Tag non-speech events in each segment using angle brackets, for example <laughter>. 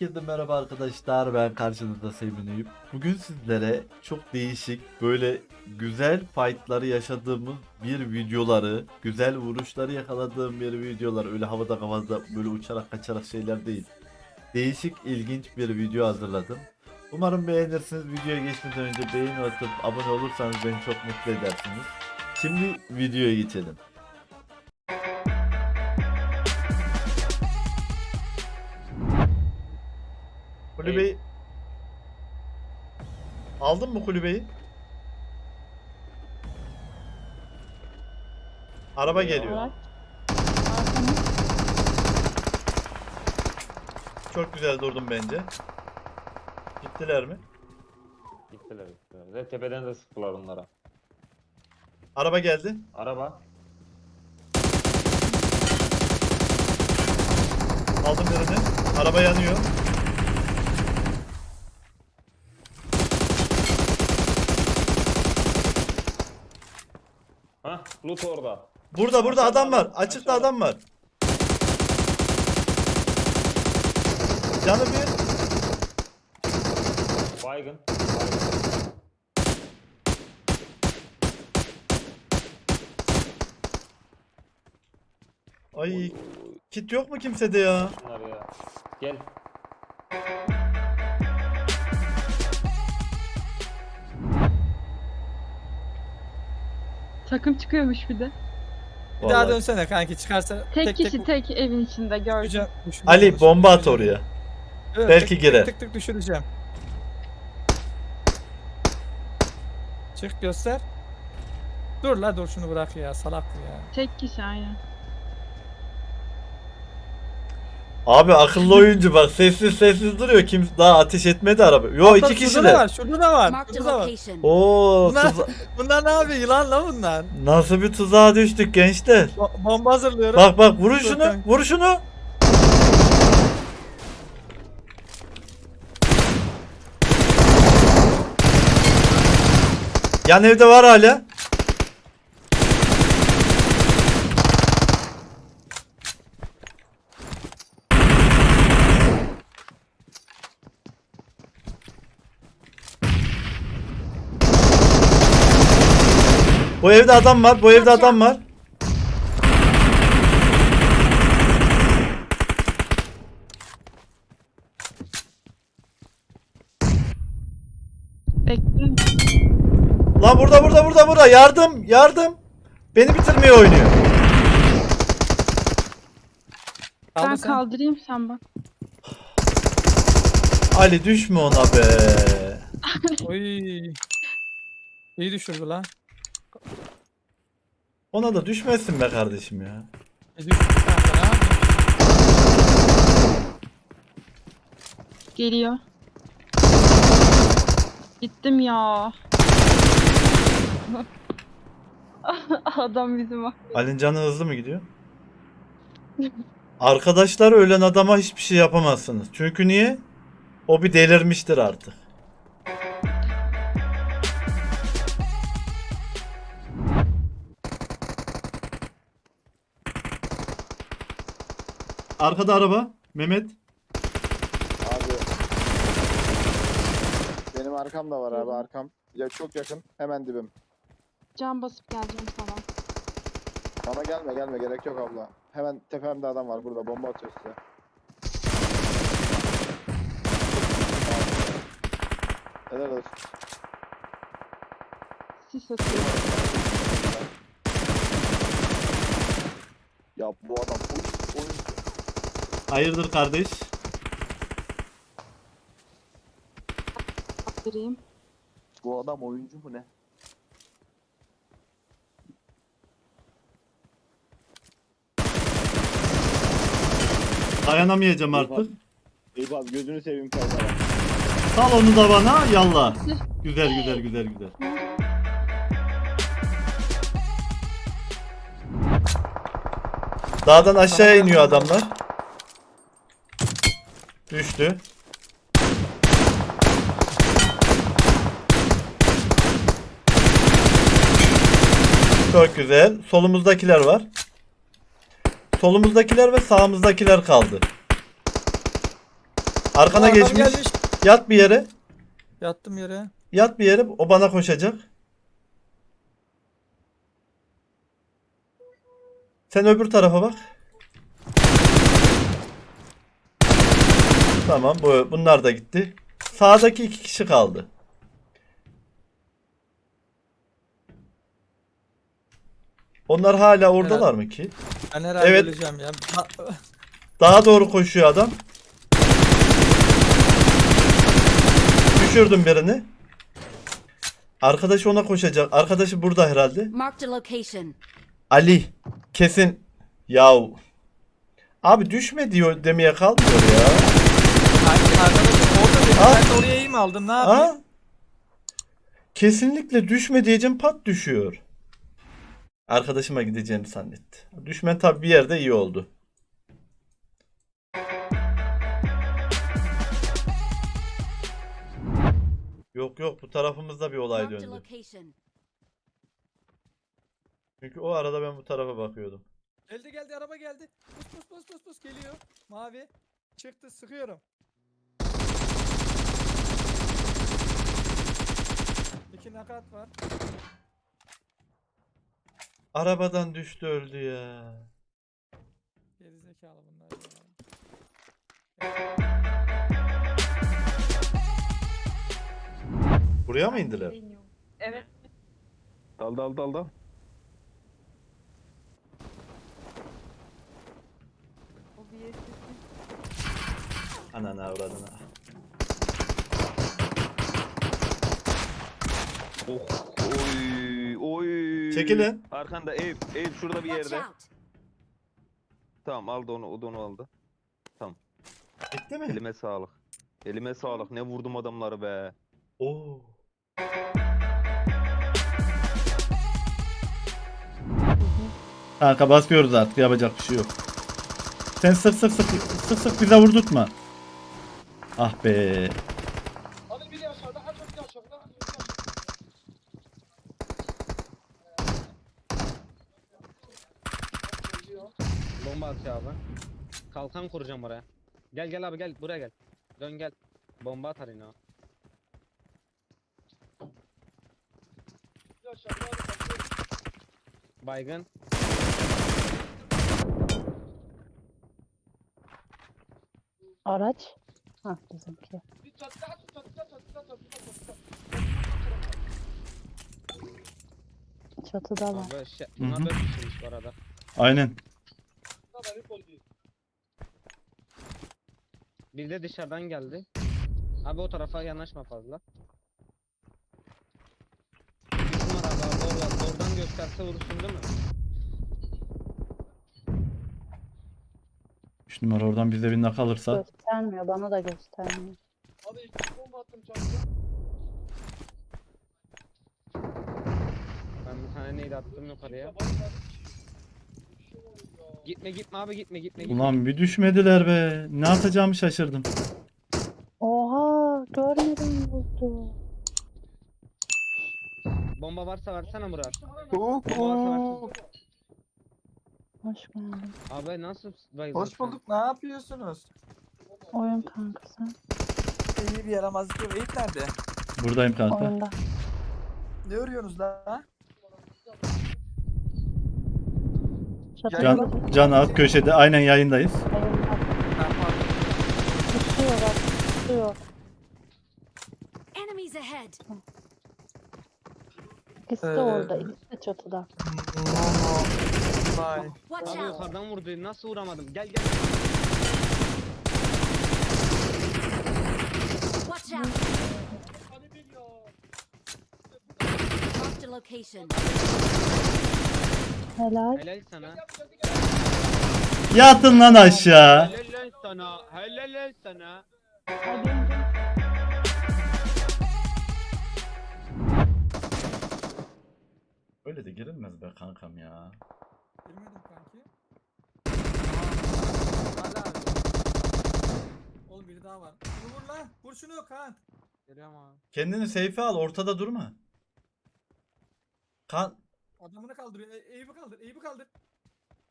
Herkese merhaba arkadaşlar ben karşınızda Sevin Eyüp. Bugün sizlere çok değişik böyle güzel fightları yaşadığımız bir videoları, güzel vuruşları yakaladığım bir videolar öyle havada kavada böyle uçarak kaçarak şeyler değil. Değişik ilginç bir video hazırladım. Umarım beğenirsiniz. Videoya geçmeden önce beğeni atıp abone olursanız beni çok mutlu edersiniz. Şimdi videoya geçelim. Kulübeyi Aldın mı kulübeyi? Araba geliyor. Çok güzel durdum bence. Gittiler mi? Gittiler gittiler. Ve tepeden de sıktılar onlara. Araba geldi. Araba. Aldım birini. Araba yanıyor. Hah loot orada. Burada burada adam var. Açıkta Aşağıda. adam var. Canı bir. Baygın. Baygın. Ay kit yok mu kimsede ya? Bunlar ya. Gel. Takım çıkıyormuş bir de. Bir daha Vallahi. dönsene kanki çıkarsa Tek, kişi tek evin içinde gördüm. Ali bomba at düşüreceğim. oraya. Evet, Belki tek- girer. Tık tık düşüreceğim. Çık göster. Dur la dur şunu bırak ya salak bu ya. Tek kişi aynen. Abi akıllı oyuncu bak sessiz sessiz duruyor. Kim daha ateş etmedi araba. Yo Hatta iki Şurada da kişiler. var şurada da var. Marked a Şurada da var. location. Oo Bunlar, tuza- <laughs> bunlar ne yapıyor yılan la bunlar. nasıl bir tuzağa düştük gençler. Bo- bomba hazırlıyorum. Bak bak vurun şunu. Vur şunu. Yan evde var hala. Bu evde adam var. Bu evde adam var. Bekle. Lan burada burada burada burada yardım yardım. Beni bitirmeye oynuyor. Ben kaldırayım sen bak. Ali düşme ona be. Oy. İyi düşürdü lan. Ona da düşmesin be kardeşim ya. Yapıyorsun? Geliyor. Gittim ya. <laughs> Adam bizim bak. Ali'nin canı hızlı mı gidiyor? Arkadaşlar ölen adama hiçbir şey yapamazsınız. Çünkü niye? O bir delirmiştir artık. Arkada araba. Mehmet. Abi. Benim arkam da var abi arkam. Ya çok yakın. Hemen dibim. Can basıp geleceğim sana. Bana gelme gelme gerek yok abla. Hemen tepemde adam var burada bomba atıyor size. Helal olsun. Sis atıyor. Ya bu adam oyun. Hayırdır kardeş? Kaldırayım. Bu adam oyuncu mu ne? Dayanamayacağım artık. Eyüp abi gözünü seveyim kendine. Sal onu da bana yallah. <laughs> Güzel güzel güzel güzel. Dağdan aşağıya iniyor adamlar. Düştü. Çok güzel. Solumuzdakiler var. Solumuzdakiler ve sağımızdakiler kaldı. Arkana Adam geçmiş. gelmiş. Yat bir yere. Yattım yere. Yat bir yere. O bana koşacak. Sen öbür tarafa bak. Tamam bu bunlar da gitti. Sağdaki iki kişi kaldı. Onlar hala oradalar mı ki? Ben herhalde Evet. öleceğim ya. <laughs> Daha doğru koşuyor adam. Düşürdüm birini. Arkadaşı ona koşacak. Arkadaşı burada herhalde. Ali. Kesin. Yahu. Abi düşme diyor demeye kalmıyor ya. Ay, Arkadaşım orada dedi. Ha? Ben de oraya iyi mi aldım? Ne yapayım? Ha? Kesinlikle düşme diyeceğim pat düşüyor. Arkadaşıma gideceğini zannetti. Düşmen tabi bir yerde iyi oldu. Yok yok bu tarafımızda bir olay döndü. Çünkü o arada ben bu tarafa bakıyordum. Geldi geldi araba geldi. Pus pus pus pus pus geliyor. Mavi. Çıktı sıkıyorum. İki nakat var. Arabadan düştü öldü ya. Gerizekalı bunlar ya. Buraya mı indiler? Evet. Dal dal dal dal. O bir yeri Anana avradına. Oh, oy, oy. Çekilin. Arkanda ev, ev şurada bir yerde. Tamam aldı onu, o da onu aldı. Bitti mi? Elime sağlık. Elime sağlık. Ne vurdum adamları be. Oo. Kanka basıyoruz artık yapacak bir şey yok. Sen sık sık sık sık sık bize vurdurtma. Ah be. Bomba atıyor abi. Kalkan kuracağım oraya. Gel gel abi gel buraya gel. Dön gel. Bomba atar yine o. Baygın. Araç. Ha bizimki. Çatıdalar. Abi şey, hı. bunlar dört kişiymiş bu arada. Aynen. Bir de dışarıdan geldi. Abi o tarafa yanaşma fazla. Numara abi, abi oradan, oradan gösterse vurursun değil mi? 3 numara oradan bize bir kalırsa. Göstermiyor. Bana da göstermiyor. Ben bir tane neydi attım yukarıya. Gitme gitme abi gitme gitme gitme. Ulan bir düşmediler be. Ne atacağımı şaşırdım. Oha görmedim vurdu. Bomba varsa versene Murat. Bomba varsa versin. Hoş geldin. Abi nasıl bayıldın Hoş bulduk. Ne yapıyorsunuz? Oyun kanka sen. İyi bir yaramazlık yok. Eyüp nerede? Buradayım kanka. Oyunda. Ne örüyorsunuz la? Can, can alt köşede. Aynen yayındayız. Tutuyor bak. Tutuyor. Enemies ahead. İkisi de Ee, orada. İkisi de çatıda. No no. Bye. Watch Abi out. yukarıdan vurdu. Nasıl vuramadım? Gel gel. Watch out. Marked a location. Helal. Helal sana. Yatın lan aşağı. Helal sana. Helal sana. Öyle de girilmez be kankam ya. Girmedim kanki. Hala abi. Oğlum biri daha var. Şunu vur lan. Vur şunu Kaan. Geliyorum abi. Kendini seyfe al ortada durma. Kan Adamını kaldırıyor. E, Eyüp'ü kaldır. Eyüp'ü kaldır.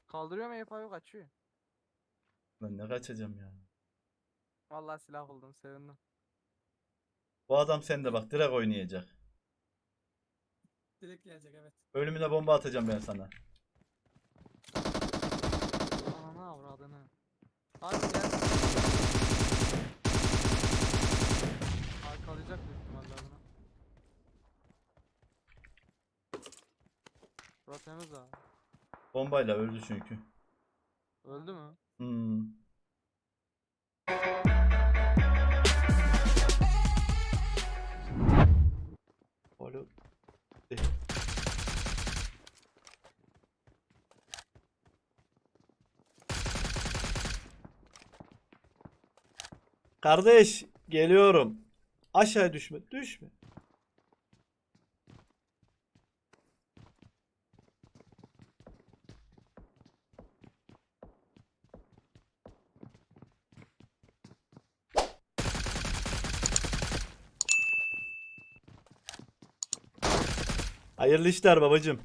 Kaldırıyorum Eyüp abi kaçıyor. Lan ne kaçacağım ya. Vallahi silah buldum sevindim. Bu adam sende bak direkt oynayacak. Direkt gelecek evet. Ölümüne bomba atacağım ben sana. Ananı avradını. Hadi gel. Burası temiz abi. Bombayla öldü çünkü. Öldü mü? Hmm. Alo. Eh. Kardeş geliyorum. Aşağı düşme. Düşme. Hayırlı işler babacım.